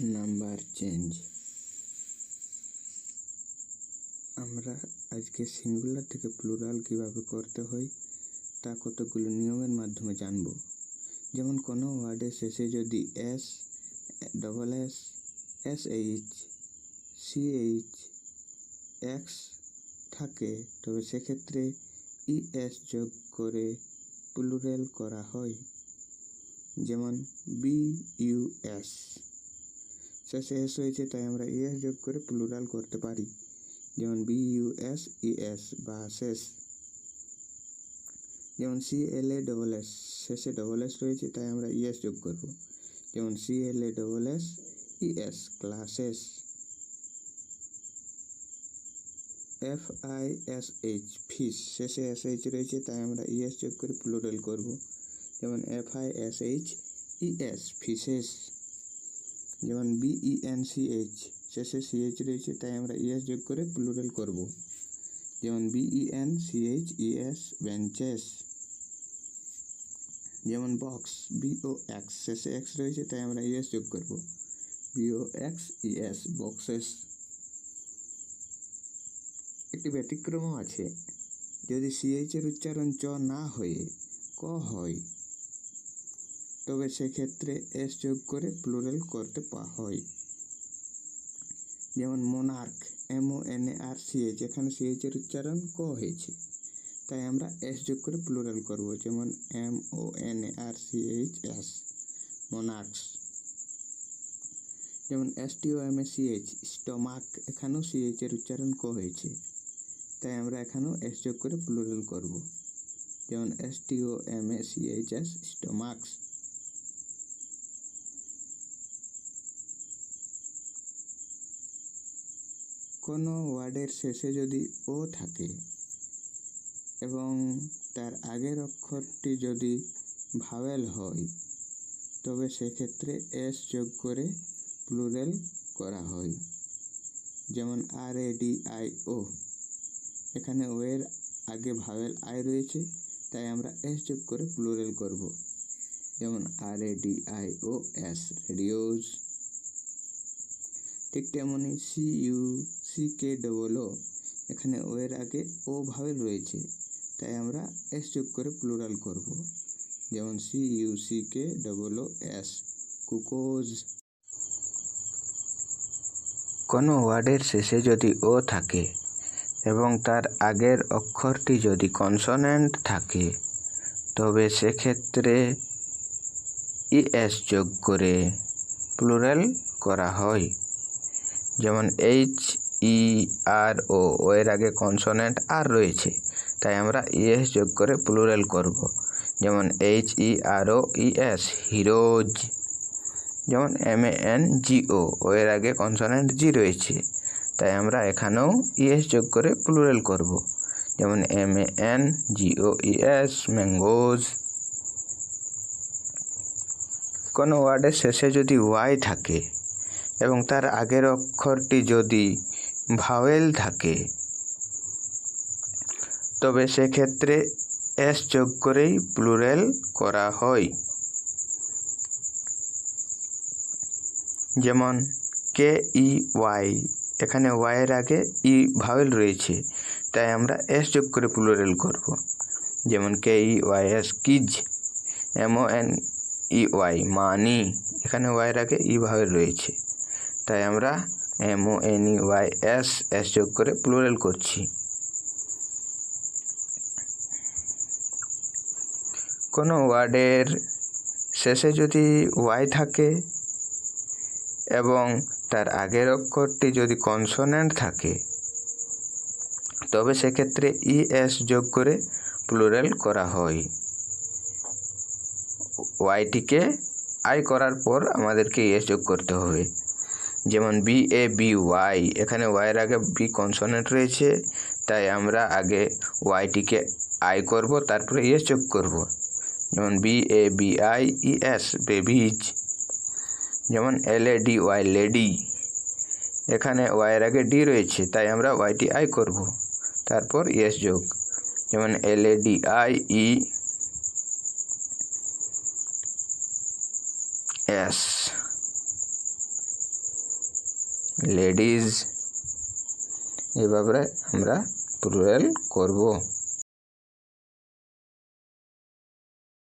Number change আমরা আজকে singular থেকে প্লুরাল কীভাবে করতে হয়, তা কতগুলো নিয়মের মাধ্যমে জানব। যেমন কোনো ওয়ার্ডের শেষে যদি S double S S H C H X থাকে, তবে সেক্ষেত্রে ই এস যোগ করে প্লুরাল করা হয়। যেমন বি ইউ এস শেষে এস হয়েছে, তাই আমরা ইএস যোগ করে প্লুরাল করতে পারি। যেমন B U S E S বা শেষ। যেমন C L A double S শেষে ডবল এস রয়েছে, তাই আমরা ইএস যোগ করব। যেমন C L A double S E S classes F I S H fish শেষে এস এইচ রয়েছে, তাই আমরা ইএস যোগ করে প্লুরাল করব। যেমন F I S H E S fishes যেমন B E N C H শেষে সিএইচ রয়েছে, তাই আমরা ইএস যোগ করে প্লুরাল করব। যেমন B E N C H E S benches যেমন বক্স বিও এক্স শেষে এক্স রয়েছে, তাই আমরা ইএস যোগ করব। বিও এক্স ইএস বক্সেস একটি ব্যতিক্রমও আছে। যদি সিএইচ এর উচ্চারণ চ না হয়ে ক হয় তবে সেক্ষেত্রে এস যোগ করে প্লুরাল করতে হয়। যেমন monarch M O N A R CH এখানে এর উচ্চারণ ক হয়েছে। তাই আমরা এস যোগ করে প্লুরাল করব, যেমন M O N A R CH S monarchs যেমন S T O M A CH stomach এখানেও সিএইচ এর উচ্চারণ ক হয়েছে। তাই আমরা এখানেও এস যোগ করে প্লুরাল করব। যেমন S T O M A CH S stomachs কোনো ওয়ার্ডের শেষে যদি ও থাকে এবং তার আগের অক্ষরটি যদি ভাওয়েল হয়, তবে সেক্ষেত্রে এস যোগ করে প্লুরাল করা হয়। যেমন আর এ ডি আই ও। এখানে ও এর আগে ভাওয়েল আই রয়েছে, তাই আমরা এস যোগ করে প্লুরাল করব। যেমন R A D I O S radios ঠিক তেমনই C U C K double O এখানে ও এর আগে ও ভাওয়েল রয়েছে, তাই আমরা এস যোগ করে প্লুরাল করব। যেমন C U C K double O S cuckoos. কোনো ওয়ার্ডের শেষে যদি ও থাকে এবং তার আগের অক্ষরটি যদি কনসোনেন্ট থাকে, তবে সেক্ষেত্রে ইএস যোগ করে প্লুরাল করা হয়। যেমন এইচ ই আর ও ও এর আগে কনসোনেন্ট আর রয়েছে। তাই আমরা ইএস যোগ করে প্লুরাল করব। যেমন H E R O E S heroes. যেমন M A N G O O এর আগে কনসোনেন্ট জি রয়েছে। তাই আমরা এখানেও ইএস যোগ করে প্লুরাল করব। যেমন M A N G O E S mangoes কোনো ওয়ার্ডের শেষে যদি ওয়াই থাকে, এবং তার আগের অক্ষরটি যদি ভাওয়েল থাকে। তবে সেক্ষেত্রে এস যোগ করেই প্লুরাল করা হয়। যেমন কে, ই, ওয়াই। এখানে ওয়াইয়ের আগে ই ভাওয়েল রয়েছে, তাই আমরা এস যোগ করে প্লুরাল করব। যেমন K, E, Y, S, keys, M, O, N, E, Y, money. এখানে ওয়াইয়ের আগে ই ভাওয়েল রয়েছে, তাই আমরা M O N Y S S যোগ করে প্লুরাল করছি। কোনো ওয়ার্ডের শেষে যদি ওয়াই থাকে এবং তার আগের অক্ষরটি যদি কনসোনেন্ট থাকে, তবে সেক্ষেত্রে ই এস যোগ করে প্লুরাল করা হয়। ওয়াইটিকে আই করার পর আমাদেরকে এস যোগ করতে হবে। যেমন বি এ বি ওয়াই এখানে ওয়াইয়ের আগে বি কনসোনেন্ট রয়েছে, তাই আমরা আগে ওয়াইটিকে আই করব, তারপরে এস যোগ করব। যেমন B A B I E S babies যেমন L A D Y lady এখানে ওয়াইয়ের আগে ডি রয়েছে, তাই আমরা ওয়াইটি আই করব। তারপর এস যোগ। যেমন L A D I E S ladies এভাবে আমরা প্লুরাল করব।